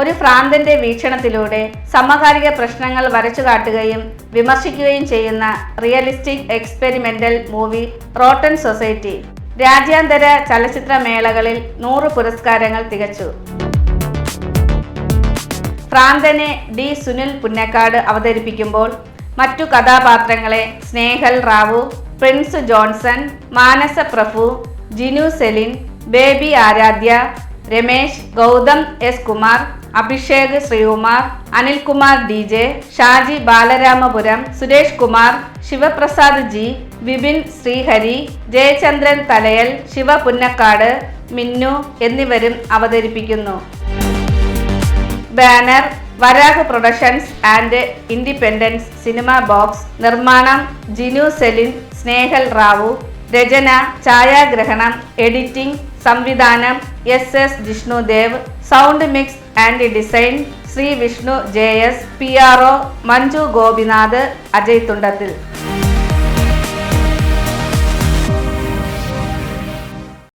ഒരു ഭ്രാന്തന്റെ വീക്ഷണത്തിലൂടെ സമകാലിക പ്രശ്നങ്ങൾ വരച്ചു കാട്ടുകയും വിമർശിക്കുകയും ചെയ്യുന്ന realistic experimental movie rotten society. രാജ്യാന്തര ചലച്ചിത്ര മേളകളിൽ നൂറ് പുരസ്കാരങ്ങൾ തികച്ചു. ഭ്രാന്തനെ ഡി സുനിൽ പുന്നക്കാട് അവതരിപ്പിക്കുമ്പോൾ മറ്റു കഥാപാത്രങ്ങളെ Snehal Rao Prince Johnson Manasa Prabhu Jinu Celine baby Aradhya Ramesh Gautham S Kumar Abhishek Sreekumar Anilkumar D J Shaji Balaramapuram Suresh Kumar Sivaprasad G Vipin Sreehari Jayachandran Thalayal Shiva Punnakkad Minnu എന്നിവരും അവതരിപ്പിക്കുന്നു. Banner Varah productions and independence cinema box നിർമ്മാണം ജിനു സെലിൻ സ്നേഹൽ റാവു രചന ഛായാഗ്രഹണം editing സംവിധാനം S S Jishnudev sound mix and design Sree Vishnu J S P R O Manju Gopinath Ajay Thundathil.